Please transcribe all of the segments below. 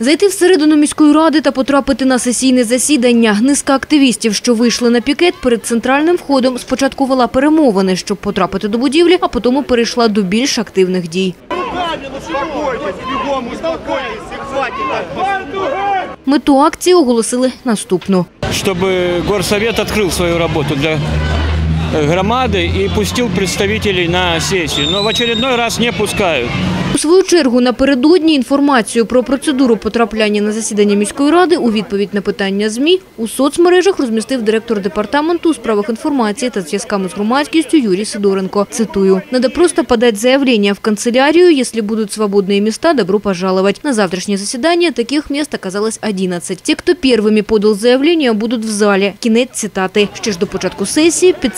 Зайти всередину міської ради та потрапити на сесійне засідання. Низка активістів, що вийшли на пікет перед центральним входом, спочатку вела перемовини, щоб потрапити до будівлі, а потім перейшла до більш активних дій. Успокойтесь, бегом, успокойтесь, и хватит так Мету акції оголосили наступну. чтобы горсовет открыл свою работу для э, громады и пустил представителей на сессию. Но в очередной раз не пускают. У свою чергу напередодні інформацію про процедуру потрапляння на засідання міської ради у відповідь на питання ЗМІ у соцмережах розмістив директор департаменту у справах інформації та зв'язками з громадськістю Юрій Сидоренко. Цитую: «Надо просто подать заявление в канцелярию, если будут свободные места, добро пожаловать. На завтрашнее заседание таких мест оказалось 11. Те, кто первыми подал заявление, будуть в залі. Кінець цитати. Ще ж до початку сесії під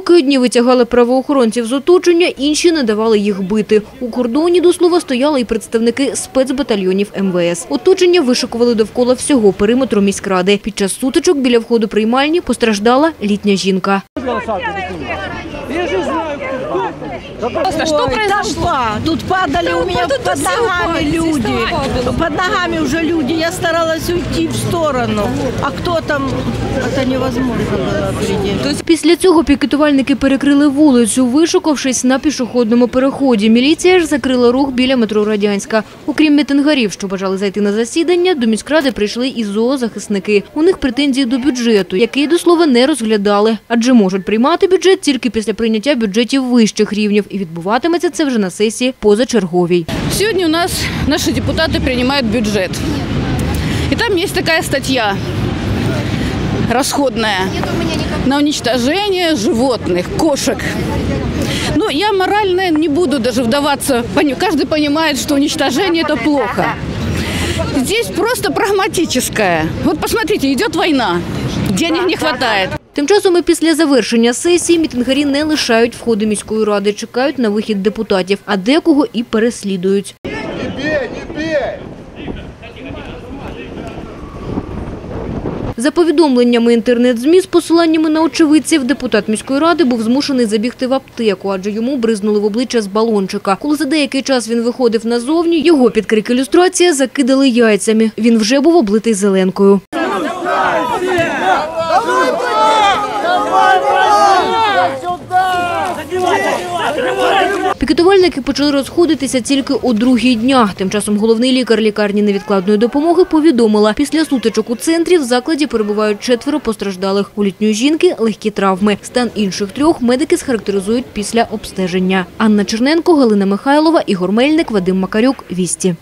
Поки одні витягали правоохоронців з оточення, інші не давали їх бити. У кордоні, до слова, стояли і представники спецбатальйонів МВС. Оточення вишикували довкола всього периметру міськради. Під час сутичок біля входу приймальні постраждала літня жінка. Что произошло? Тут падали у меня под ногами люди. Под ногами уже люди. Я старалась уйти в сторону. А кто там? Это невозможно было определить. Після цього пікетувальники перекрили вулицю, вишукавшись на пішохідному переході. Міліція ж закрила рух біля метро Радянська. Окрім мітингарів, що бажали зайти на засідання, до міськради прийшли і зоозахисники. У них претензії до бюджету, який, до слова, не розглядали. Адже можуть приймати бюджет тільки після прийняття бюджетів вищих рівнів. І відбуватиметься це вже на сесії позачерговій. Сегодня у нас наши депутаты принимают бюджет. И там есть такая статья расходная на уничтожение животных, кошек. Ну, я морально не буду даже вдаваться. Пони- Каждый понимает, что уничтожение – это плохо. Здесь просто прагматическое. Вот посмотрите, идет война, денег не хватает. Тим часом і після завершення сесії мітингарі не лишають входи міської ради, чекають на вихід депутатів, а декого і переслідують. За повідомленнями інтернет-ЗМІ з посиланнями на очевидців, депутат міської ради був змушений забігти в аптеку, адже йому бризнули в обличчя з балончика. Коли за деякий час він виходив назовні, його під крик ілюстрація закидали яйцями. Він вже був облитий зеленкою. Пікетувальники почали розходитися тільки о другій дня. Тим часом головний лікар лікарні невідкладної допомоги повідомила, після сутичок у центрі в закладі перебувають четверо постраждалих. У літньої жінки легкі травми. Стан інших трьох медики схарактеризують після обстеження. Анна Черненко, Галина Михайлова, Ігор Мельник, Вадим Макарюк. Вісті.